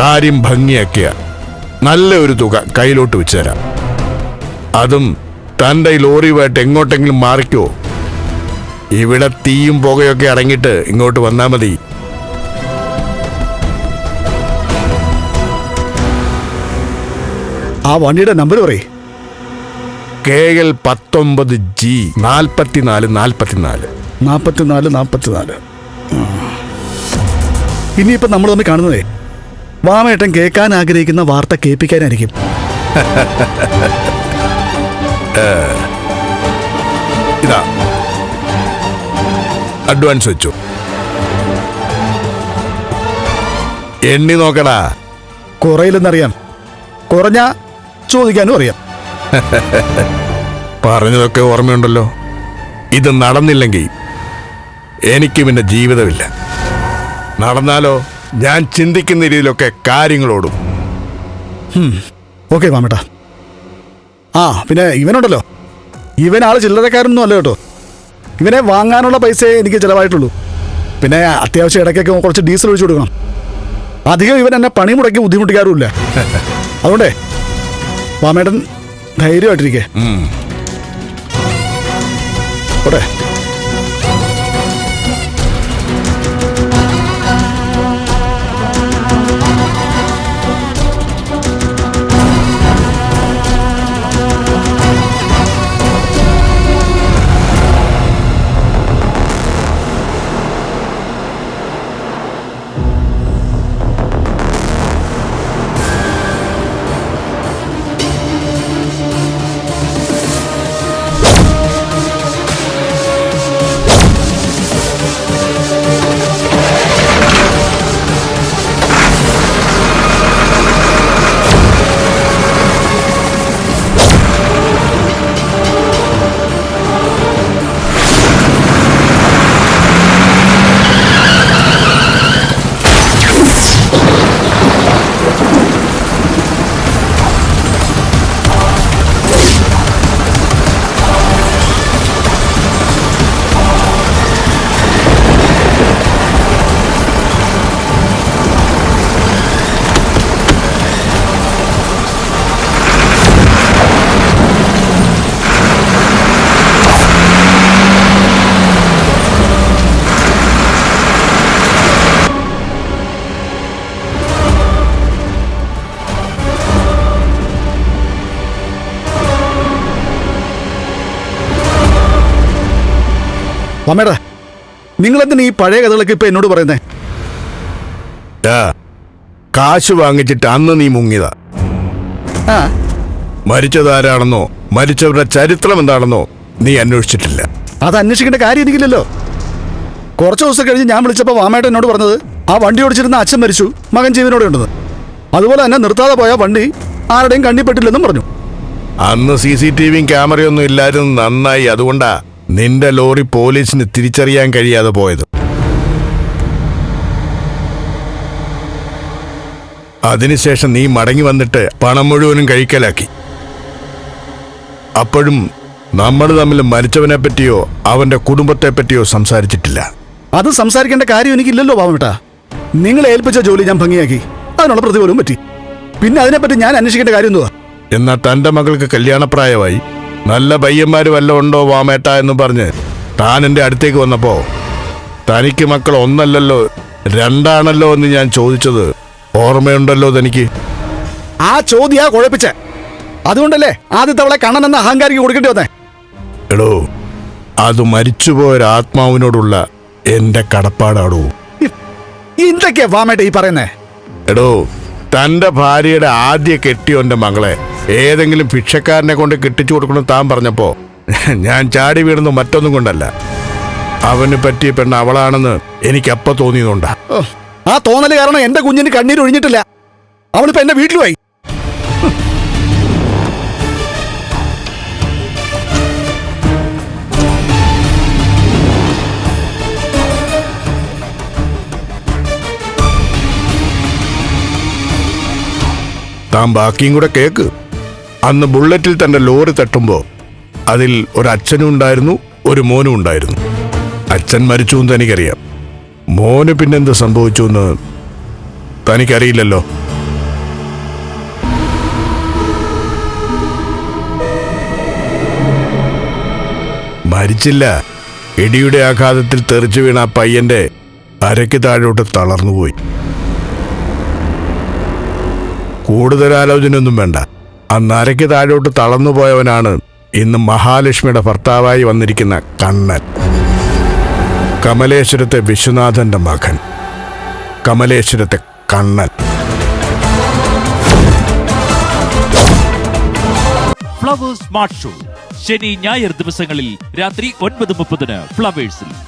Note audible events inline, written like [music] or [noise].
കാര്യം ഭംഗിയാക്കിയ നല്ല ഒരു തുക കയ്യിലോട്ട് വെച്ച് തരാം അതും തന്റെ ലോറിയുമായിട്ട് എങ്ങോട്ടെങ്കിലും മാറിക്കോ. ഇവിടെ തീയും പുകയൊക്കെ അടങ്ങിയിട്ട് ഇങ്ങോട്ട് വന്നാൽ മതി. ആ വണ്ടിയുടെ നമ്പർ പറയേ. കെ എൽ പത്തൊമ്പത് ജി നാൽപ്പത്തിനാല് നാൽപ്പത്തിനാല്. നാൽപ്പത്തിനാല് നാൽപ്പത്തിനാല്. ഇനിയിപ്പോൾ നമ്മൾ തമ്മിൽ കാണുന്നതേ. വാമേട്ടൻ കേൾക്കാൻ ആഗ്രഹിക്കുന്ന വാർത്ത കേൾപ്പിക്കാനായിരിക്കും. [laughs] ഇതാ. അഡ്വാൻസ് വെച്ചു. എണ്ണി നോക്കടാ. കുറയില്ലെന്നറിയാം. കുറഞ്ഞ ചോദിക്കാനും അറിയാം. [laughs] പറഞ്ഞതൊക്കെ ഓർമ്മയുണ്ടല്ലോ. ഇത് നടന്നില്ലെങ്കിൽ എനിക്ക് പിന്നെ ജീവിതമില്ല. നടന്നാലോ? ഞാൻ ചിന്തിക്കുന്ന രീതിയിലൊക്കെ കാര്യങ്ങളോടും. ഓക്കെ വാമേട്ടാ ആ പിന്നെ ഇവനുണ്ടല്ലോ. ഇവൻ ആൾ ചില്ലറക്കാരനൊന്നും അല്ല കേട്ടോ. ഇവനെ വാങ്ങാനുള്ള പൈസയെ എനിക്ക് ചിലവായിട്ടുള്ളൂ. പിന്നെ അത്യാവശ്യം ഇടയ്ക്കൊക്കെ കുറച്ച് ഡീസൽ ഒഴിച്ചു കൊടുക്കണം. അധികം ഇവൻ എന്നെ പണി മുടക്കി ബുദ്ധിമുട്ടിക്കാറുമില്ല. അതുകൊണ്ടേ വാമേട്ടൻ ധൈര്യമായിട്ടിരിക്കേ. ഉം. നിങ്ങൾ നിങ്ങളെന്തിനാ ഈ പഴയ കഥകളൊക്കെ ഇപ്പൊ എന്നോട് പറയുന്നത് കാശ് വാങ്ങിച്ചിട്ട് അന്ന് നീ മുങ്ങിയതാ. ആ. മരിച്ചതാരാണെന്നോ മരിച്ചവരുടെ ചരിത്രം എന്താണെന്നോ നീ അന്വേഷിച്ചിട്ടില്ല. അത് അന്വേഷിക്കേണ്ട കാര്യം എനിക്കില്ലല്ലോ. കുറച്ച് ദിവസം കഴിഞ്ഞ് ഞാൻ വിളിച്ചപ്പോൾ വാമേട്ടൻ എന്നോട് പറഞ്ഞത് ആ വണ്ടി ഓടിച്ചിരുന്ന അച്ഛൻ മരിച്ചു മകൻ ജീവനോടെ ഉണ്ടെന്ന്. അതുപോലെ തന്നെ നിർത്താതെ പോയ വണ്ടി ആരുടെയും കണ്ണിപ്പെട്ടില്ലെന്നും പറഞ്ഞു. അന്ന് സി സി ടി വിയും ക്യാമറയൊന്നും ഇല്ലായിരുന്നു നന്നായി അതുകൊണ്ടാ നിന്റെ ലോറി പോലീസിന് തിരിച്ചറിയാൻ കഴിയാതെ പോയത്. അതിനുശേഷം നീ മടങ്ങി വന്നിട്ട് പണം മുഴുവനും കഴിക്കലാക്കി അപ്പോഴും നമ്മൾ തമ്മിൽ മരിച്ചവനെ പറ്റിയോ അവന്റെ കുടുംബത്തെ പറ്റിയോ സംസാരിച്ചിട്ടില്ല. അത് സംസാരിക്കേണ്ട കാര്യം എനിക്കില്ലല്ലോ വാമേട്ടാ നിങ്ങൾ ഏൽപ്പിച്ച ജോലി ഞാൻ ഭംഗിയാക്കി. അതിനുള്ള പ്രതിഫലവും പറ്റി. പിന്നെ അതിനെപ്പറ്റി ഞാൻ അന്വേഷിക്കേണ്ട കാര്യം എന്തുവാ? എന്നാൽ തന്റെ മകൾക്ക് കല്യാണപ്രായമായി. നല്ല പയ്യന്മാർ വല്ല ഉണ്ടോ വാമേട്ട എന്ന് പറഞ്ഞ് താൻ എന്റെ അടുത്തേക്ക് വന്നപ്പോ തനിക്ക് മക്കൾ ഒന്നല്ലല്ലോ രണ്ടാണല്ലോ എന്ന് ഞാൻ ചോദിച്ചത്. ഓർമ്മയുണ്ടല്ലോ തനിക്ക്. ആ ചോദ്യാ കുഴപ്പിച്ച. അതുകൊണ്ടല്ലേ ആദ്യത്തെ അവളെ കണ്ണൻ എന്ന അഹങ്കാരിക്ക് കൊടുക്കേണ്ടി വന്നേ. എടോ അത് മരിച്ചുപോയൊരു ആത്മാവിനോടുള്ള എന്റെ കടപ്പാടാടോ എന്തൊക്കെയാ വാമേട്ട ഈ പറയുന്നേ? എടോ തന്റെ ഭാര്യയുടെ ആദ്യ കെട്ടിയോന്റെ മകളെ ഏതെങ്കിലും ഭിക്ഷക്കാരനെ കൊണ്ട് കെട്ടിച്ചു കൊടുക്കണം താൻ പറഞ്ഞപ്പോ ഞാൻ ചാടി വീണെന്ന് മറ്റൊന്നും കൊണ്ടല്ല. അവന് പറ്റിയ പെണ്ണ് അവളാണെന്ന് എനിക്കപ്പ തോന്നിയതുകൊണ്ടാ. ആ തോന്നൽ കാരണം എന്റെ കുഞ്ഞിന് കണ്ണീര് ഒഴിഞ്ഞിട്ടില്ല. അവളിപ്പോ എന്റെ വീട്ടിലുമായി. താൻ ബാക്കിയും കൂടെ കേക്ക്. അന്ന് ബുള്ളറ്റിൽ തന്റെ ലോറി തട്ടുമ്പോൾ അതിൽ ഒരു അച്ഛനും ഉണ്ടായിരുന്നു ഒരു മോനും ഉണ്ടായിരുന്നു. അച്ഛൻ മരിച്ചു എന്ന് തനിക്കറിയാം. മോന് പിന്നെന്ത് സംഭവിച്ചു എന്ന് തനിക്കറിയില്ലല്ലോ. മരിച്ചില്ല. ഇടിയുടെ ആഘാതത്തിൽ തെറിച്ചു വീണ ആ പയ്യന്റെ അരയ്ക്ക് താഴോട്ട് തളർന്നുപോയി. കൂടുതൽ ആലോചനയൊന്നും വേണ്ട. അന്ന് അരയ്ക്ക് താഴോട്ട് തളർന്നു പോയവനാണ് ഇന്ന് മഹാലക്ഷ്മിയുടെ ഭർത്താവായി വന്നിരിക്കുന്ന കണ്ണൻ. കമലേശ്വരത്തെ വിശ്വനാഥന്റെ മകൻ. കമലേശ്വരത്തെ കണ്ണൻ. Flowers smart show. ശനി ഞായർ ദിവസങ്ങളിൽ രാത്രി ഒൻപത് മുപ്പതിന് ഫ്ലവേഴ്സിൽ.